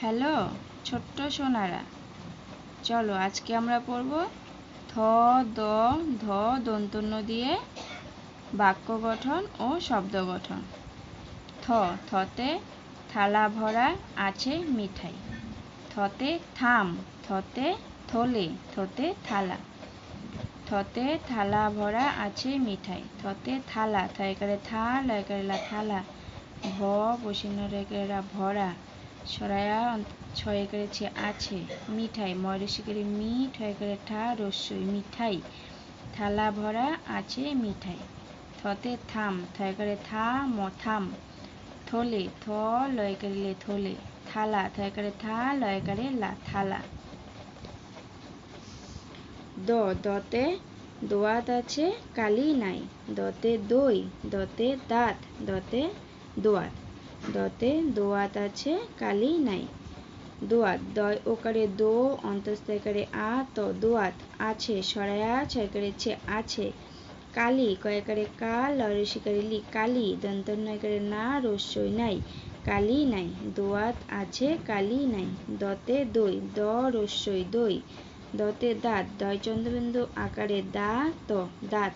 Hello, ছোট্ট সোনারা। চলো, আজকে আমরা পড়ব থ দ, ধ, দন্তন্য দিয়ে বাক্য গঠন ও শব্দ গঠন। থ, থতে থালা ভরা আছে মিঠাই। থতে থাম, থতে থলে, থতে থালা। থতে থালা ভরা আছে মিঠাই। থতে থালা, থা লয়কারে লা থালা। ভ বসিন্ন রেকেরা ভরা। সরায়া ছয় করেছে আছে, মিঠাই ময়ূরেশি করে মিঠ হয়ে করে ঠা, রস্যই মিঠাই, থালা ভরা আছে মিঠাই। থতে থাম থয় করে থা, ম, থাম। থলে, থ লয় করিলে থলে। থালা থয় করে থা লয় করে লা, থালা। দ, দতে দোয়াত আছে, কালি নাই। দতে দই, দতে দাঁত, দতে দোয়াত। দতে দোয়াত আছে, কালি নাই। দোয়াত, দয় ওকারে দো অন্তস্তকারে আ, ত, দোয়াত আছে, সরায়া, ছয়কারে ছে, আছে। কালি, কয়েকারে কা লরসিকারে লি, কালি দন্তন্নয়কারে না, রস্যই নাই, কালি নাই। দোয়াত আছে, কালি নাই। দতে দই, দ, রস্যই দই। দতে দাঁত, দয় চন্দ্রবিন্দু আকারে দা, ত, দাঁত।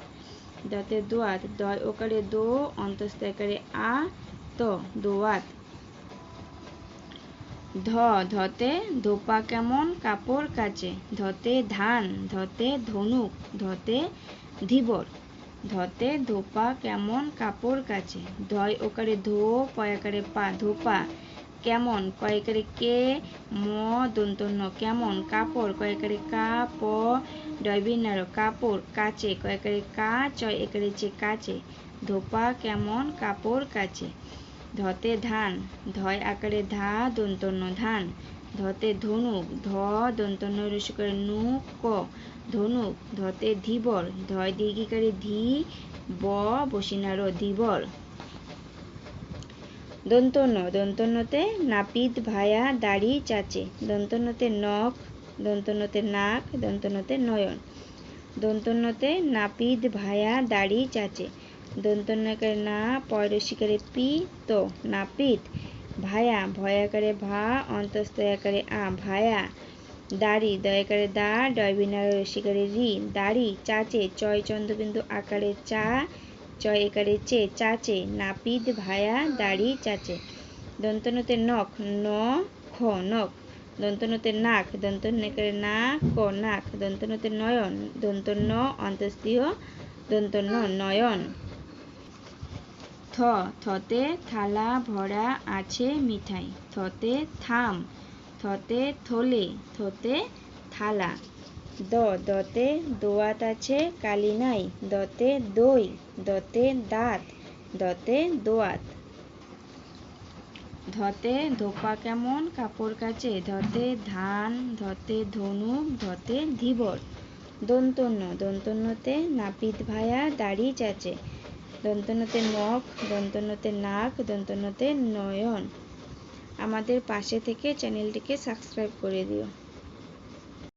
দতে দোয়াত, দয় ওকারে দো অন্তস্তকারে আ দোয়াত। ধ, ধতে ধোপা কেমন কাপড় কাচে। ধতে ধান, ধতে ধনুক, ধতে ধীবর। ধতে ধোপা কেমন কাপড় কাচে। ধয় ওকারে ধো পয়াকারে পা, ধোপা কেমন। কয়েকারে কে, ম, দন্তন্য কেমন কাপড়। কয়েকারে কা, প ডয়বিনার কাপড় কাচে। কয়েকারে কা চয় একারে চে কাচে। ধোপা কেমন কাপড় কাচে। ধতে ধান, ধয় আকারে ধা দন্তন্য ধান, ধতে ধনুক, ধ দন্তন্য রসিকারে নু ক ধনুক, ধতে ধীবর ধয় দীর্ঘিকারে ধি, ব বসিনার ধীবর দন্তন্য দন্তন্যতে নাপিত, ভায়া, দাড়ি, চাচে দন্তন্যতে নখ দন্তন্যতে নাক দন্তন্যতে নয়ন দন্তন্যতে নাপিত, ভায়া, দাড়ি, চাচে দন্তন্যকারে না পয়রসিকারে পি তো নাপিত ভায়া, ভয়াকারে ভা অন্তস্তয়াকারে আ, ভায়া। দাড়ি, দয়াকারে দা ডয়বিনার রসিকারে রি। দাড়ি, চাচে, চয় চন্দ্রবিন্দু আকারে চা, চয় একারে চে, চাচে, নাপিত, ভায়া, দাড়ি, চাচে। দন্তনতে নখ, ন, খ, নখ। দন্তনতে নাক, দন্তন্যকারে না, ক, নাক। দন্তনতে নয়ন দন্তন্য অন্তস্তীয় দন্তন্য নয়ন। থতে থালা ভরা আছে মিঠাই, থতে থাম, থতে থলে, থতে থালা। দ, দতে দোয়াত আছে কালি নাই দতে দই, দতে দাঁত, দতে দোয়াত। ধতে ধোপা কেমন কাপড় কাচে? ধতে ধান, ধতে ধনুক, ধতে ধীবর। দন্তন্য দন্তন্যতে নাপিত ভায়া দাড়ি চাচে। দন্তন্যতে নখ দন্তনতে নাক দন্তনতে নয়ন। আমাদের পাশে থেকে চ্যানেলটিকে সাবস্ক্রাইব করে দিও।